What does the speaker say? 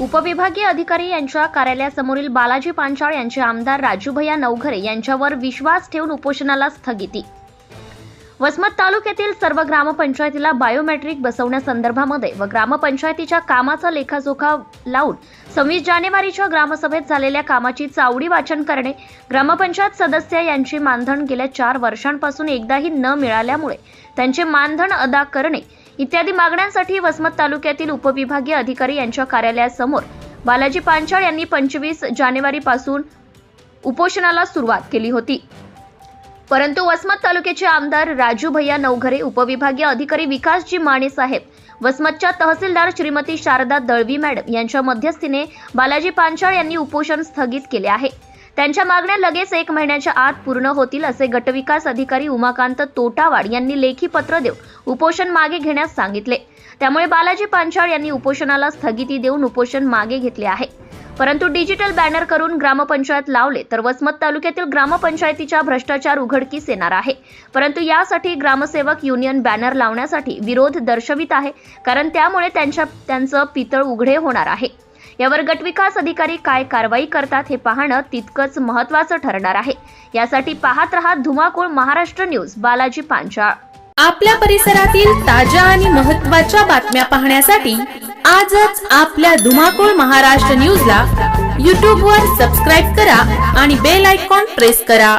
उपविभागीय अधिकारी यांच्या कार्यालयासमोरील बालाजी पांचाळ यांचे आमदार राजूभैया नवघरे यांच्यावर विश्वास ठेवून उपोषणाला स्थगिती. वसमत तालुक्यातील सर्व ग्रामपंचायतीला बायोमेट्रिक बसवण्यासंदर्भामध्ये व ग्रामपंचायतीच्या कामाचा लेखाजोखा लावून सव्वीस जानेवारीच्या ग्रामसभेत झालेल्या कामाची चावडी वाचन करणे ग्रामपंचायत सदस्य यांची मानधन गेल्या चार वर्षांपासून एकदाही न मिळाल्यामुळे त्यांचे मानधन अदा करणे इत्यादी मागण्यांसाठी वसमत तालुक्यातील उपविभागीय अधिकारी यांच्या कार्यालयासमोर बालाजी पांचाळ यांनी पंचवीस जानेवारीपासून उपोषणाला सुरुवात केली होती. परंतु वसमत तालुक्याचे आमदार राजू भैया नवघरे उपविभागीय अधिकारी विकासजी माने साहेब वसमतच्या तहसीलदार श्रीमती शारदा दळवी मॅडम यांच्या मध्यस्थीने बालाजी पांचाळ यांनी उपोषण स्थगित केले आहे. त्यांच्या मागण्या लगेच एक महिन्याच्या आत पूर्ण होतील असे गटविकास अधिकारी उमाकांत तोटावाड यांनी लेखी पत्र देऊन उपोषण मागे घेण्यास सांगितले. त्यामुळे बालाजी पांचाळ यांनी उपोषणाला स्थगिती देऊन उपोषण मागे घेतले आहे. परंतु डिजिटल बॅनर करून ग्रामपंचायत लावले तर वसमत तालुक्यातील ग्रामपंचायतीच्या भ्रष्टाचार उघडकीस येणार आहे. परंतु यासाठी ग्रामसेवक युनियन बॅनर लावण्यासाठी विरोध दर्शवित आहे कारण त्यामुळे त्यांच्या त्यांचं पितळ उघडे होणार आहे. यावर गटविकास अधिकारी काय कारवाई करतात हे पाहणं तितकंच महत्वाचं ठरणार आहे. यासाठी पाहत रहा धुमाकूळ महाराष्ट्र न्यूज बालाजी पांचाळ. आपल्या परिसरातील ताज्या आणि महत्त्वाच्या बातम्या पाहण्यासाठी आजच आपल्या धुमाकूळ महाराष्ट्र न्यूजला YouTube वर सबस्क्राईब करा आणि बेल आयकॉन प्रेस करा.